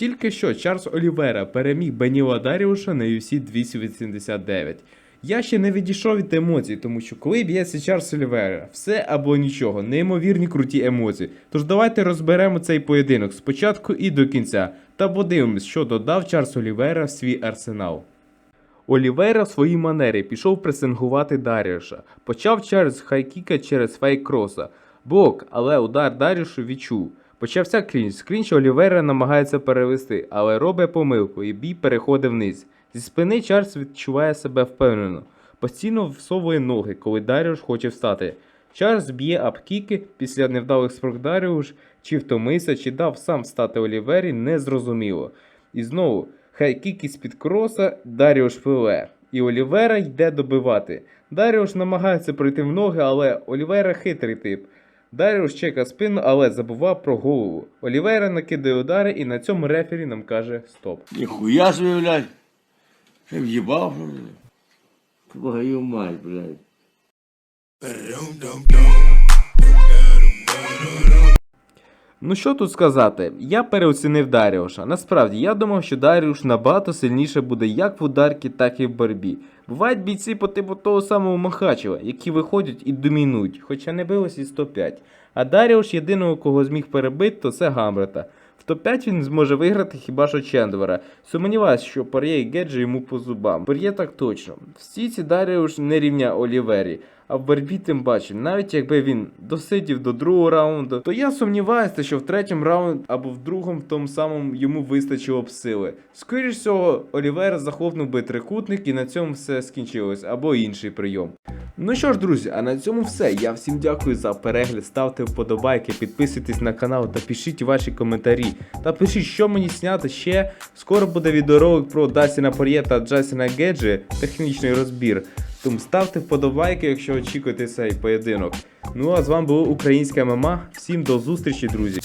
Тільки що Чарльз Олівера переміг Беніла Даріуша на UFC 289. Я ще не відійшов від емоцій, тому що коли б'ється Чарльз Олівера, все або нічого, неймовірні круті емоції. Тож давайте розберемо цей поєдинок спочатку і до кінця, та подивимось, що додав Чарльз Олівера в свій арсенал. Олівейра в своїй манері пішов пресингувати Даріуша. Почав через хайкіка через фейк кроса. Блок, але удар Даріушу відчув. Почався клінч. З клінчу Олівейра намагається перевести, але робить помилку і бій переходить вниз. Зі спини Чарльз відчуває себе впевнено. Постійно всовує ноги, коли Даріуш хоче встати. Чарльз б'є апкіки після невдалих спрог Даріуш, чи втомився, чи дав сам встати Олівері, незрозуміло. І знову хайкік із-під кроса, Даріуш пливе. І Олівера йде добивати. Даріуш намагається пройти в ноги, але Олівера хитрий тип. Даріуш чека спину, але забував про голову. Олівера накидає удари і на цьому рефері нам каже стоп. Ніхуя собі, блядь. Ти в'їбав, ли? Твою мать, блядь. Ну що тут сказати, я переоцінив Даріуша. Насправді я думав, що Даріуш набагато сильніше буде як в ударці, так і в боротьбі. Бувають бійці по типу того самого Махачева, які виходять і домінують, хоча не билось і 105. А Даріуш єдиного, кого зміг перебити, то це Гамрета. В топ-5 він зможе виграти хіба що Чендвера. Сумніваюсь, що Пор'є і Геджі йому по зубам. Пор'є так точно. В стійці Даріуш не рівня Олівері, а в боротьбі тим паче, навіть якби він досидів до другого раунду, то я сумніваюся, що в третьому раунді або в другому в тому самому йому вистачило б сили. Скоріш всього, Олівер захопнув би трикутник і на цьому все скінчилось, або інший прийом. Ну що ж, друзі, а на цьому все. Я всім дякую за перегляд. Ставте вподобайки, підписуйтесь на канал та пишіть ваші коментарі. Та пишіть, що мені зняти ще. Скоро буде відеоролик про Дасіна Пор'є та Джасіна Геджі, технічний розбір. Тому ставте вподобайки, якщо очікуєте цей поєдинок. Ну а з вами було Українська ММА. Всім до зустрічі, друзі.